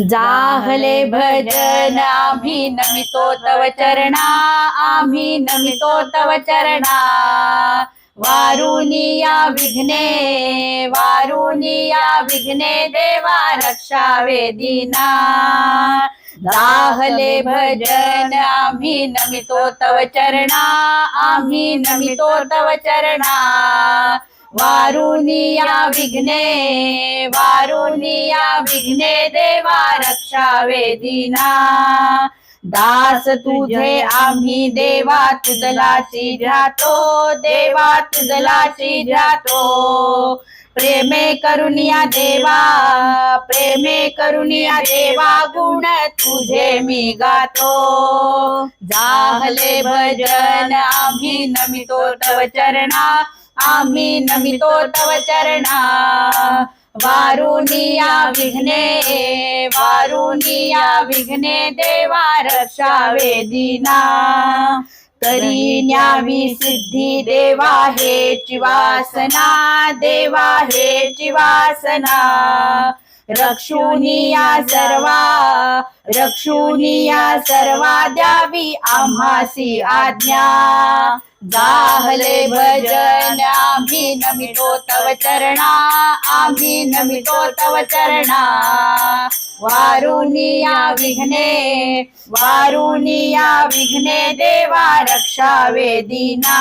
जाहले भजन आम्ही नमितो तव चरणा आम्ही नमितो तव चरणा. वारुनिया विघ्ने वारुनिया विघ्ने देवा रक्षावे दीना. जाहले भजन आम्ही नमितो तव चरणा आम्ही नमितो तव चरणा. वारुनिया विघ्ने वारुनिया विघ्ने देवा रक्षा वेदिना. दास तुझे आम्ही देवा तुझलाची जातो देवा तुझलाची जातो प्रेमे करुनिया देवा प्रेमे करुनिया देवा गुण तुझे मी गातो. जाहले भजन आम्ही नमितो तव चरणा आम्ही नमितो तव चरणा। वारुनिया विघ्ने वारुनिया विघ्ने देवा रक्षावे दिना। तरी न्यावी सिद्धी देवा हे चिवासना देवा हे चिवासना रक्षुनिया सर्वा रक्षुनिया सर्वा द्यावी आम्हासी आज्ञा। जाहले भजन आम्ही नमितो तव चरणा आम्ही नमितो तव चरणा. वारुनिया विघ्ने वारुनिया विघ्ने देवा रक्षा वेदिना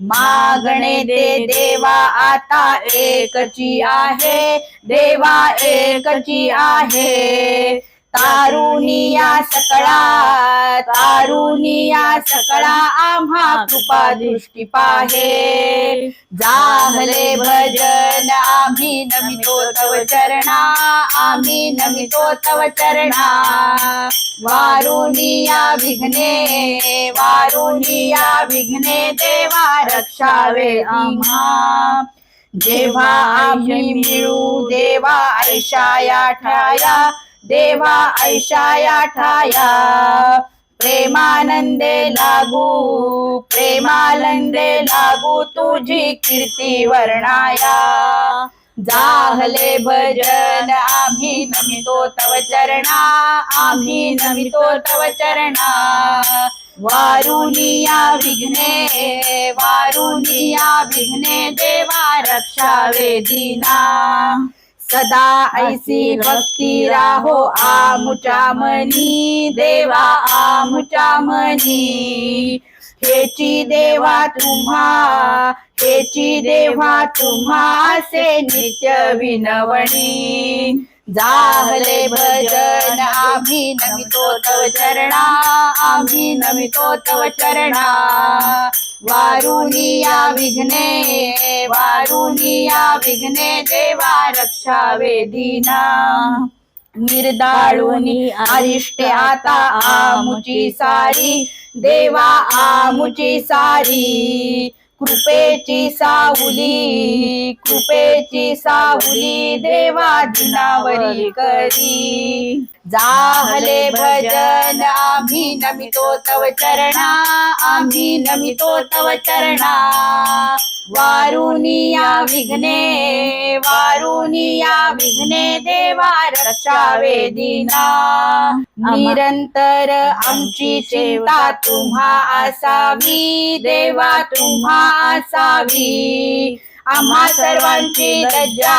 मागणे दे देवा आता एकची आहे देवा एकची आहे. तारुणिया सकळा तारुणिया सकळा आम्हा कृपा दृष्टी पाहे. जाहले भजन आम्ही नमितो तव चरणा आम्ही नमितो तव चरणा. वारुनिया विघ्ने वारुनिया विघ्ने देवा रक्षावे आम्हा. जेव्हा आम्ही मिळू देवा ऐशाया ठाया देवा ऐशाया ठाया प्रेमानंदे लागू प्रेमानंदे लागू तुझी कीर्ती वर्णाया. जाहले भजन आम्ही नमितो तव चरणा आम्ही नमितो तव चरणा. वारुनिया विघ्ने वारुनिया विघ्ने देवा रक्षावे दीना सदा ऐसी भक्ती राहो आमुच्या मनी देवा आमुच्या मनी हेची देवा तुम्हा हेची देवा तुम्हा से नित्य विनवणी. जाहले भजन आम्ही नमितो तव चरणा आम्ही नमितो तव चरणा. वारुनिया विघ्ने वारुनिया विघ्ने देवा रक्षा वेदिना. निर्दाळुनी अरिष्टे आता आमुची सारी देवा आमुची सारी. कृपेची सावली कृपेची सावली देवा दिनावरी करी. जाहले भजन आम्ही नमितो तव चरणा आम्ही नमितो तव चरणा. वारुनिया विघ्ने वारुनिया विघ्ने देवा रक्षावे निरंतर आमची चिंता तुम्हा असावी देवा तुम्हा असावी। आम्हा सर्वांची लज्जा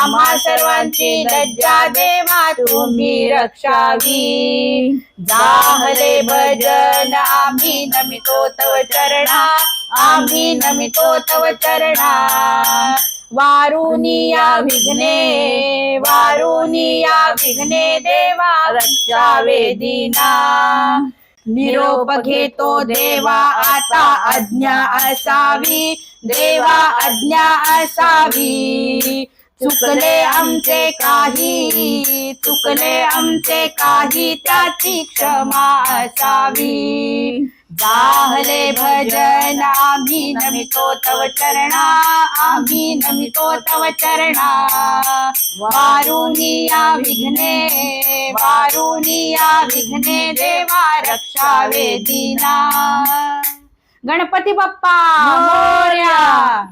आम्हा सर्वांची लज्जा देवा तुम्ही रक्षावी. जाहले भजन आम्ही नमितो तव चरणा आम्ही नमितो तव चरणा वारुनिया विघ्ने वारुनिया विघ्ने देवा रक्षावे दिना निरोप घेतो देवा आता आज्ञा असावी. देवा आज्ञा असावी. चुकले आमचे काही चुकले आमचे काही त्याची क्षमा असावी. जाहले भजन आम्ही नमितो तव चरणा आम्ही नमितो तव चरणा. वारुनिया विघ्ने वारुनिया विघ्ने देवा रक्षा वेदिना गणपती बाप्पा मोर्या.